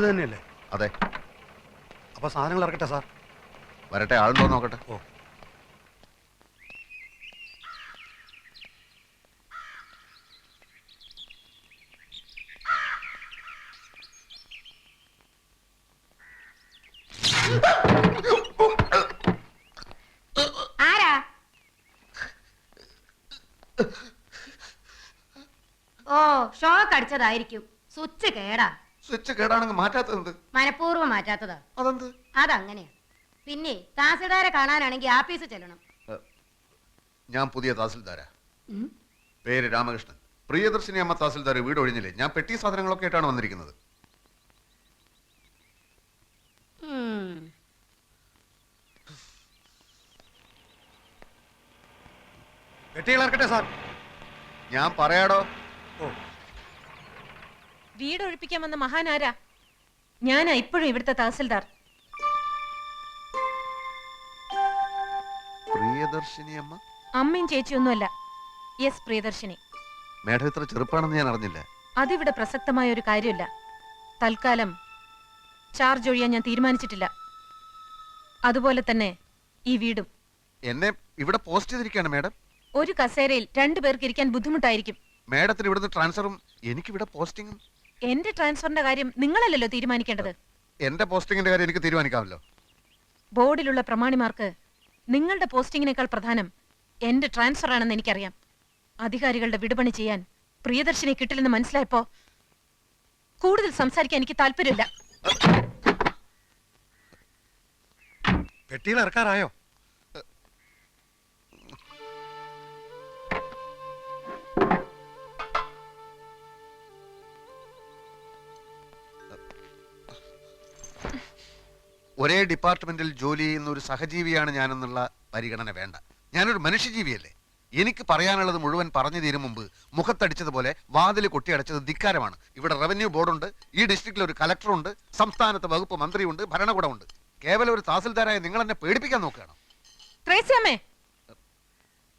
ഇത് തന്നെയല്ലേ? അതെ. അപ്പൊ സാധനങ്ങൾ ഇറക്കട്ടെ സാർ? വരട്ടെ ആളുണ്ടോ നോക്കട്ടെ. ഓ. ആരാ? ഓ ഷോക്ക് അടിച്ചതായിരിക്കും. സ്വിച്ച് കേടാ. സ്വിച്ച് കേടാണെങ്കിൽ മാറ്റാത്തത് മനഃപൂർവം മാറ്റാത്തതാ. അതെന്ത്? അതങ്ങനെയാ. പിന്നെ താസിൽദാരെ കാണാനാണെങ്കിൽ ആഫീസ് ചെല്ലണം. ഞാൻ പുതിയ താസിൽദാരാ. പേര് രാമകൃഷ്ണൻ. പ്രിയദർശിനി അമ്മ തഹസിൽദാർ വീട് ഒഴിഞ്ഞില്ലേ? ഞാൻ പെട്ടി സാധനങ്ങളൊക്കെ ആയിട്ടാണ് വന്നിരിക്കുന്നത്. ഇറക്കട്ടെ സാർ. ഞാൻ പറയാടോ? ഓ. വീട് ഒഴിപ്പിക്കാൻ വന്ന മഹാനാരാ? ഞാനാ ഇപ്പോഴും ഇവിടുത്തെ തഹസിൽദാർ. പ്രിയദർശിനി അമ്മ? അമ്മയും ചേച്ചിയൊന്നുമല്ല. യെസ് പ്രിയദർശിനി. മേഡം ഇത്ര ചെറുപ്പാണെന്ന് ഞാൻ അറിഞ്ഞില്ല. അതിവിടെ പ്രസക്തമായ ഒരു കാര്യമില്ല. തൽക്കാലം ചാർജ് ഒഴിയാൻ ഞാൻ തീരുമാനിച്ചിട്ടില്ല. അതുപോലെ തന്നെ ഈ വീടും. എന്നെ ഇവിടെ പോസ്റ്റ് ചെയ്തിരിക്കുകയാണ് മേഡം. ഒരു കസേരയിൽ രണ്ടു പേർക്ക് ഇരിക്കാൻ ബുദ്ധിമുട്ടായിരിക്കും. മേഡത്തിന് ഇവിടുന്ന് ട്രാൻസ്ഫറും എനിക്കിവിടെ പോസ്റ്റിങ്ങും. എന്റെ ട്രാൻസ്ഫറിന്റെ കാര്യം നിങ്ങളല്ലല്ലോ തീരുമാനിക്കേണ്ടത്? എന്റെ പോസ്റ്റിംഗിന്റെ കാര്യം എനിക്ക് തീരുമാനിക്കാമല്ലോ. ബോർഡിലുള്ള പ്രമാണിമാർക്ക് നിങ്ങളുടെ പോസ്റ്റിംഗിനേക്കാൾ പ്രധാനം എന്റെ ട്രാൻസ്ഫർ ആണെന്ന് എനിക്കറിയാം. അധികാരികളുടെ വിടുപണി ചെയ്യാൻ പ്രിയദർശിനെ കിട്ടില്ലെന്ന് മനസ്സിലായപ്പോ കൂടുതൽ സംസാരിക്കാൻ എനിക്ക് താല്പര്യമില്ല. പെട്ടിയിൽ ഇറക്കാറായോ? ഒരേ ഡിപ്പാർട്ട്മെന്റിൽ ജോലി ചെയ്യുന്ന ഒരു സഹജീവിയാണ് ഞാനെന്നുള്ള പരിഗണന വേണ്ട. ഞാനൊരു മനുഷ്യജീവിയല്ലേ? എനിക്ക് പറയാനുള്ളത് മുഴുവൻ പറഞ്ഞു തീരും മുമ്പ് മുഖത്തടിച്ചതുപോലെ വാതിൽ കൊട്ടിയടച്ചത് ധിക്കാരമാണ്. ഇവിടെ റവന്യൂ ബോർഡുണ്ട് ഈ ഡിസ്ട്രിക്റ്റിൽ ഒരു കലക്ടറുണ്ട് സംസ്ഥാനത്ത് വകുപ്പ് മന്ത്രിയുണ്ട് ഭരണകൂടമുണ്ട്. കേവലം ഒരു തഹസിൽദാരായ നിങ്ങൾ എന്നെ പേടിപ്പിക്കാൻ നോക്കുകയാണ്?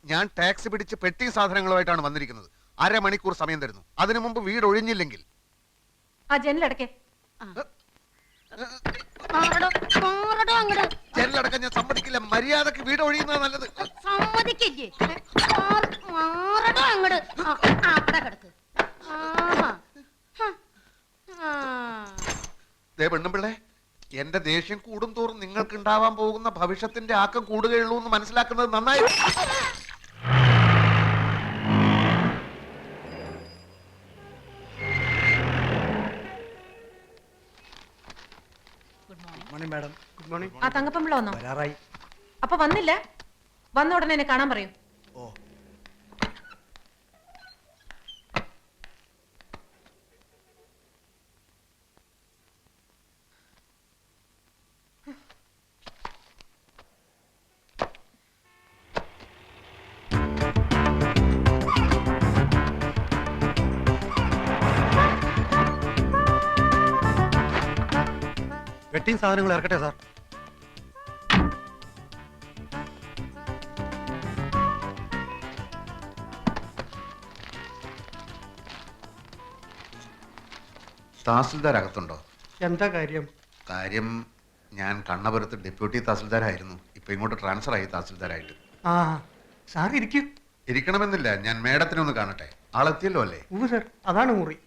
ഞാൻ ടാക്സി പിടിച്ച് പെട്ടി സാധനങ്ങളുമായിട്ടാണ് വന്നിരിക്കുന്നത്. അരമണിക്കൂർ സമയം തരുന്നു. അതിനു മുമ്പ് വീട് ഒഴിഞ്ഞില്ലെങ്കിൽ ആ ജനലടക്കെ ജനലടക്കം ഞാൻ സമ്മതിക്കില്ല. മര്യാദയ്ക്ക് വീട് ഒഴിയുന്നത് നല്ലത്. സമ്മതിക്കില്ലേ? മാറ്- മാറടോ അങ്ങട്. ആ, ആ, അവിടെ കിടക്ക്. പെണ്ണുമ്പിള്ളേ എന്റെ ദേഷ്യം കൂടും തോറും നിങ്ങൾക്ക് ഉണ്ടാവാൻ പോകുന്ന ഭവിഷ്യത്തിന്റെ ആക്കം കൂടുകയുള്ളൂ എന്ന് മനസ്സിലാക്കുന്നത് നന്നായി. മോർണിംഗ് മാഡം ഗുഡ് മോർണിംഗ് ആ തങ്കപ്പമ്പിള വന്നോ? വരാറായി. അപ്പൊ വന്നില്ല? വന്ന ഉടനെ എന്നെ കാണാൻ പറയൂ. പെട്ടിയും സാധനങ്ങൾ ഇറക്കട്ടെ സാർ. തഹസിൽദാർ അകത്തുണ്ടോ എന്താ കാര്യം? കാര്യം ഞാൻ കണ്ണപുരത്ത് ഡെപ്യൂട്ടി തഹസിൽദാരായിരുന്നു. ഇപ്പൊ ഇങ്ങോട്ട് ട്രാൻസ്ഫർ ആയി തഹസിൽദാരായിട്ട്. ആ സാർ ഇരിക്കും. ഇരിക്കണമെന്നില്ല. ഞാൻ മേഡത്തിനെ ഒന്ന് കാണട്ടെ. ആളെത്തിയല്ലോ അല്ലേ? ഉവ് സാർ അതാണ് മുറി.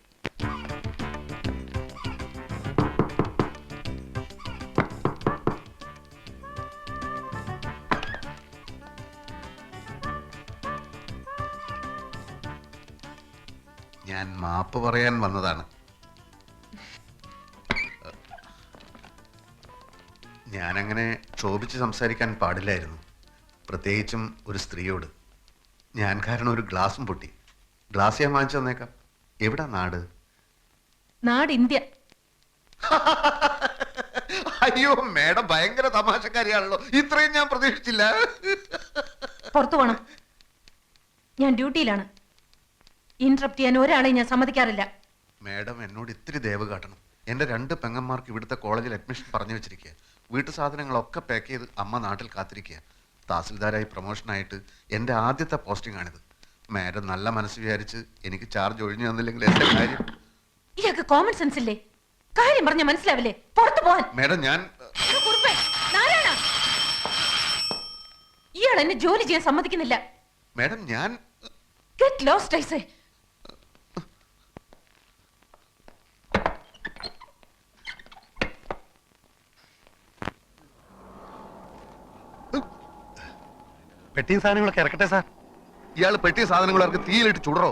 ഞാൻ മാപ്പ് പറയാൻ വന്നതാണ്. ഞാനങ്ങനെ ക്ഷോഭിച്ച് സംസാരിക്കാൻ പാടില്ലായിരുന്നു. പ്രത്യേകിച്ചും ഒരു സ്ത്രീയോട്. ഞാൻ കാരണം ഒരു ഗ്ലാസും പൊട്ടി. ഗ്ലാസ് ഞാൻ വാങ്ങിച്ചു തന്നേക്കാം. എവിടാ നാട്? നാട് ഇന്ത്യ. അയ്യോ മേഡം ഭയങ്കര തമാശക്കാരിയാണല്ലോ. ഇത്രയും ഞാൻ പ്രതീക്ഷിച്ചില്ല. പുറത്തു പോണം. ഞാൻ ഡ്യൂട്ടിയിലാണ്. ഇന്ററപ്റ്റ് ചെയ്യാൻ ഒരാളെ ഞാൻ സമ്മതിക്കാറില്ല. മാഡം എന്നോട് ഇത്തിരി ദയവ് കാട്ടണം. എന്റെ രണ്ട് പെങ്ങന്മാർക്ക് ഇവിടുത്തെ കോളേജിൽ അഡ്മിഷൻ പറഞ്ഞു വെച്ചിരിക്കുക വീട്ടു സാധനങ്ങളൊക്കെ പാക്ക് ചെയ്ത് അമ്മ നാട്ടിൽ കാത്തിരിക്കുക തഹസിൽദാരായി പ്രൊമോഷനായിട്ട് എന്റെ ആദ്യത്തെ പോസ്റ്റിംഗ് ആണിത്. മാഡം നല്ല മനസ്സ് വിചാരിച്ച് എനിക്ക് ചാർജ് ഒഴിഞ്ഞു തന്നില്ലെങ്കിൽ എന്റെ കാര്യം ഇയാൾക്ക് കോമൺ സെൻസ് ഇല്ലേ? കാര്യം പറഞ്ഞ മനസ്സിലാവില്ലേ? പുറത്തു പോവാൻ. മാഡം ഞാൻ ഇയാൾ എന്നെ ജോലി ചെയ്യാൻ സമ്മതിക്കുന്നില്ല. മാഡം ഞാൻ ഗെറ്റ് ലോസ്റ്റ് ഐസേ. വെട്ടിയും സാധനങ്ങളൊക്കെ ഇറക്കട്ടെ സാർ. ഇയാൾ പെട്ടിയ സാധനങ്ങൾ അവർക്ക് തീയിലിട്ട് ചുടറോ?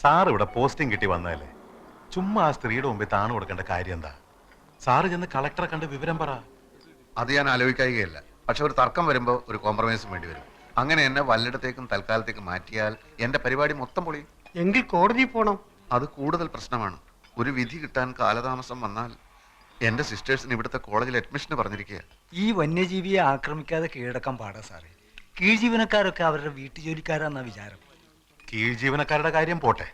സാർ ഇവിടെ പോസ്റ്റിംഗ് കിട്ടി വന്നാലേ ചുമ്മാ ആ സ്ത്രീയുടെ മുമ്പിൽ താണു കൊടുക്കേണ്ട കാര്യം എന്താ? സാറ് ചെന്ന് കളക്ടറെ കണ്ട് വിവരം പറ. അത് ഞാൻ ആലോചിക്കുകയല്ല പക്ഷെ ഒരു തർക്കം വരുമ്പോൾ ഒരു കോംപ്രമൈസും വേണ്ടി വരും. അങ്ങനെ എന്നെ വല്ലിടത്തേക്കും തൽക്കാലത്തേക്കും മാറ്റിയാൽ എന്റെ പരിപാടി മൊത്തം പൊളിയും. എങ്കിൽ കോടതി പോണം. അത് കൂടുതൽ പ്രശ്നമാണ്. ഒരു വിധി കിട്ടാൻ കാലതാമസം വന്നാൽ എന്റെ സിസ്റ്റേഴ്സിന് ഇവിടുത്തെ കോളേജിൽ അഡ്മിഷന് പറഞ്ഞിരിക്കുക ഈ വന്യജീവിയെ ആക്രമിക്കാതെ കീഴടക്കാൻ പാടാ സാറേ. കീഴ്ജീവനക്കാരൊക്കെ അവരുടെ വീട്ടുജോലിക്കാരാന്നാ വിചാരം. കീഴ്ജീവനക്കാരുടെ കാര്യം പോട്ടെ.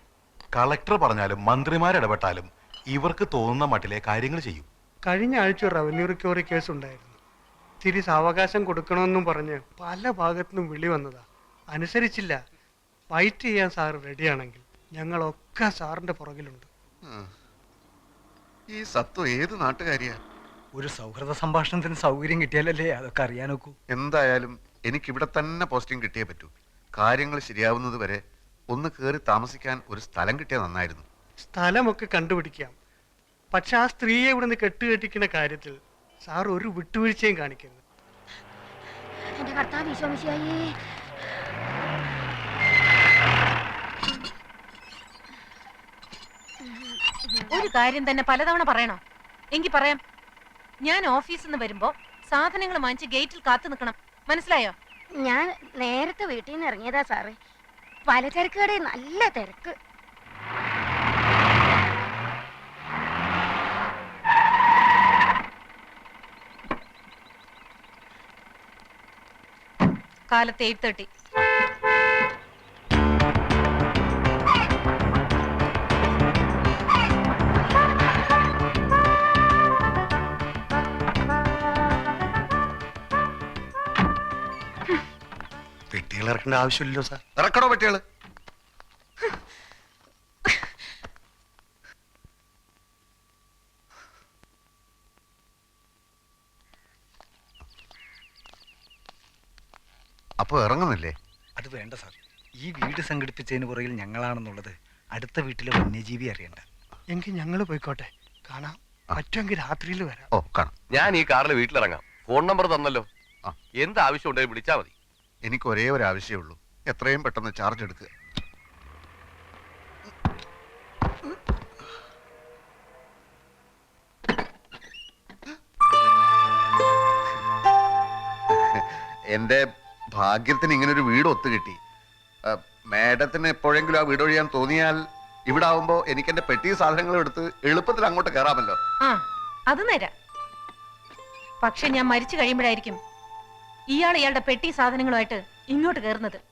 കളക്ടർ പറഞ്ഞാലും മന്ത്രിമാരിടപെട്ടാലും ഇവർക്ക് തോന്നുന്ന മട്ടിലെ കാര്യങ്ങൾ ചെയ്യും. കഴിഞ്ഞ ആഴ്ച ഒരു റവന്യൂ റിക്കവറി കേസ് ഉണ്ടായിരുന്നു തിരി സാവകാശം കൊടുക്കണമെന്നും പറഞ്ഞ് പല ഭാഗത്തുനിന്നും വിളി വന്നതാ. അനുസരിച്ചില്ല. ഫൈറ്റ് ചെയ്യാൻ സാർ റെഡിയാണെങ്കിൽ. ഞങ്ങളൊക്കെ സാറിന്റെ പുറകിലുണ്ട്. ഈ സത്വം ഏത് നാട്ടുകാരിയാ? ഒരു സൗഹൃദ സംഭാഷണത്തിന് സൗകര്യം കിട്ടിയാലല്ലേ അതൊക്കെ അറിയാനൊക്കൂ എന്തായാലും എനിക്ക് ഇവിടെ തന്നെ പോസ്റ്റിംഗ് കിട്ടിയേ പറ്റൂ. കാര്യങ്ങൾ ശരിയാവുന്നത് വരെ ഒന്ന് കയറി താമസിക്കാൻ ഒരു സ്ഥലം കിട്ടിയാൽ നന്നായിരുന്നു. സ്ഥലമൊക്കെ കണ്ടുപിടിക്കാം. പക്ഷെ ആ സ്ത്രീയെ ഇവിടെ നിന്ന് കെട്ടുകെട്ടിക്കുന്ന കാര്യത്തിൽ സാർ ഒരു വിട്ടുവീഴ്ചയും കാണിക്കരുത്. എന്റെ കർത്താവ് വിശ്വമിശിയായി ഒരു കാര്യം തന്നെ പലതവണ പറയണോ. എങ്കി പറയാം ഞാൻ ഓഫീസിൽ നിന്ന് വരുമ്പോ സാധനങ്ങൾ വാങ്ങിച്ച് ഗേറ്റിൽ കാത്തു നിൽക്കണം. മനസ്സിലായോ? ഞാൻ നേരത്തെ വീട്ടിൽ നിന്ന് ഇറങ്ങിയതാ സാറേ. പലചരക്ക് കടയിൽ നല്ല തിരക്ക്. കാലത്ത് എയ്റ്റ് തേർട്ടി. പെട്ടികൾ ഇറക്കേണ്ട ആവശ്യമില്ലല്ലോ സാർ. ഇറക്കണോ പറ്റിയാൾ അപ്പൊ ഇറങ്ങുന്നില്ലേ? അത് വേണ്ട സാർ. ഈ വീട് സംഘടിപ്പിച്ചതിന് പുറകിൽ ഞങ്ങളാണെന്നുള്ളത് അടുത്ത വീട്ടിലെ വന്യജീവി അറിയണ്ട. എങ്കിൽ ഞങ്ങൾ പോയിക്കോട്ടെ. കാണാം. പറ്റുമെങ്കിൽ രാത്രിയിൽ വരാം. ഓ കാണാം. ഞാൻ ഈ കാറിൽ വീട്ടിലിറങ്ങാം. ഫോൺ നമ്പർ തന്നല്ലോ. എന്താവശ്യം എന്ത് ആവശ്യം ഉണ്ടെങ്കിലും വിളിച്ചാൽ മതി. എനിക്ക് ഒരേ ഒരു ആവശ്യമേ ഉള്ളൂ. എത്രയും പെട്ടെന്ന് ചാർജ് എടുക്കുക എന്റെ ഭാഗ്യത്തിന് ഇങ്ങനെ ഒരു വീട് ഒത്തു കിട്ടി. മാഡത്തിന് എപ്പോഴെങ്കിലും ആ വീട് ഒഴിയാൻ തോന്നിയാൽ ഇവിടെ ആവുമ്പോ എനിക്ക് എന്റെ പെട്ടി സാധനങ്ങൾ എടുത്ത് എളുപ്പത്തിൽ അങ്ങോട്ട് കയറാമല്ലോ. അത് നേരാ. പക്ഷെ ഞാൻ മരിച്ചു കഴിയുമ്പോഴായിരിക്കും ഇയാൾ ഇയാളുടെ പെട്ടി സാധനങ്ങളുമായിട്ട് ഇങ്ങോട്ട് കയറുന്നത്.